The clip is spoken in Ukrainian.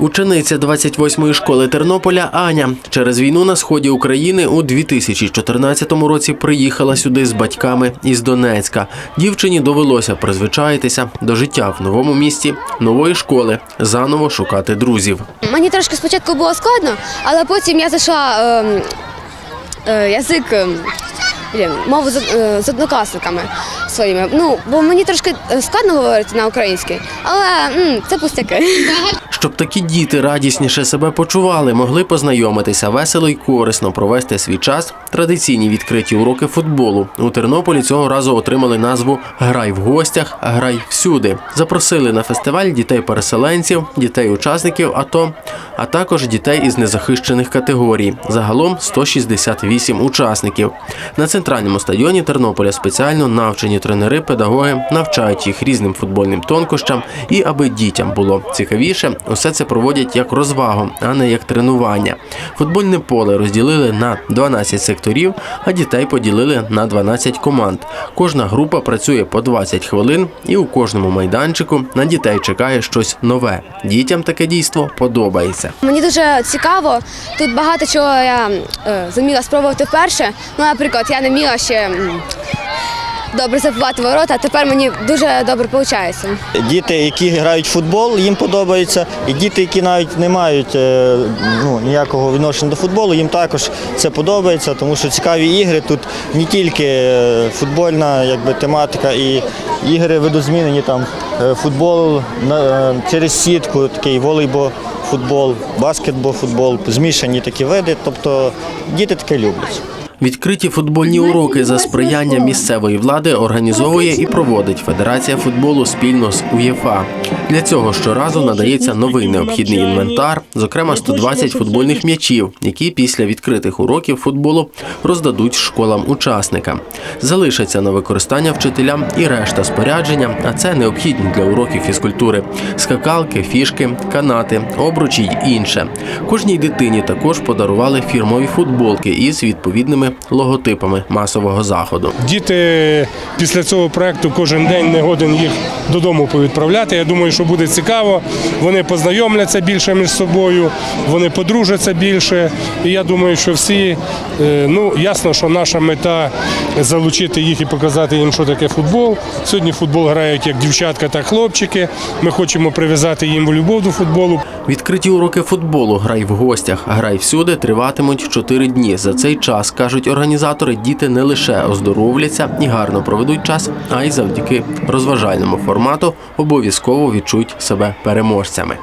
Учениця 28-ї школи Тернополя Аня через війну на сході України у 2014 році приїхала сюди з батьками із Донецька. Дівчині довелося призвичаїтися до життя в новому місті, нової школи, заново шукати друзів. Мені трошки спочатку було складно, але потім я зайшла ем, е, язик, ем, блін, мову з, е, з однокласниками своїми. Ну, бо мені трошки е, складно говорити на українській, але м, це пустяки. Щоб такі діти радісніше себе почували, могли познайомитися весело й корисно провести свій час. Традиційні відкриті уроки футболу у Тернополі цього разу отримали назву Грай в гостях, грай всюди. Запросили на фестиваль дітей-переселенців, дітей-учасників АТО, а також дітей із незахищених категорій. Загалом 168 учасників. На центральному стадіоні Тернополя спеціально навчені тренери, педагоги навчають їх різним футбольним тонкощам і аби дітям було цікавіше, усе це проводять як розвагу, а не як тренування. Футбольне поле розділили на 12 секторів, а дітей поділили на 12 команд. Кожна група працює по 20 хвилин, і у кожному майданчику на дітей чекає щось нове. Дітям таке дійство подобається. Мені дуже цікаво. Тут багато чого я е, зуміла спробувати вперше. Ну, наприклад, я не вміла ще добре забивати ворота, а тепер мені дуже добре виходить. Діти, які грають в футбол, їм подобається. І діти, які навіть не мають е, ну, ніякого відношення до футболу, їм також це подобається, тому що цікаві ігри тут не тільки е, футбольна якби, тематика, і ігри видозмінені там футбол через сітку, такий волейбол, футбол, баскетбол, футбол, змішані такі види. Тобто діти таке люблять. Відкриті футбольні уроки за сприяння місцевої влади організовує і проводить Федерація футболу спільно з УЄФА. Для цього щоразу надається новий необхідний інвентар, зокрема 120 футбольних м'ячів, які після відкритих уроків футболу роздадуть школам-учасникам. Залишаться на використання вчителям і решта спорядження, а це необхідні для уроків фізкультури: скакалки, фішки, канати, обручі й інше. Кожній дитині також подарували фірмові футболки із відповідними логотипами масового заходу. Діти після цього проекту кожен день не годен їх додому повідправляти. Я думаю, що буде цікаво. Вони познайомляться більше між собою, вони подружаться більше. І я думаю, що всі, е, ну ясно, що наша мета залучити їх і показати їм, що таке футбол. Сьогодні футбол грають як дівчатка, так хлопчики. Ми хочемо прив'язати їм любов до футболу. Відкриті уроки футболу Грай в гостях, грай всюди триватимуть 4 дні. За цей час кажуть організатори, діти не лише оздоровляться і гарно проведуть час, а й завдяки розважальному формату обов'язково відчують себе переможцями.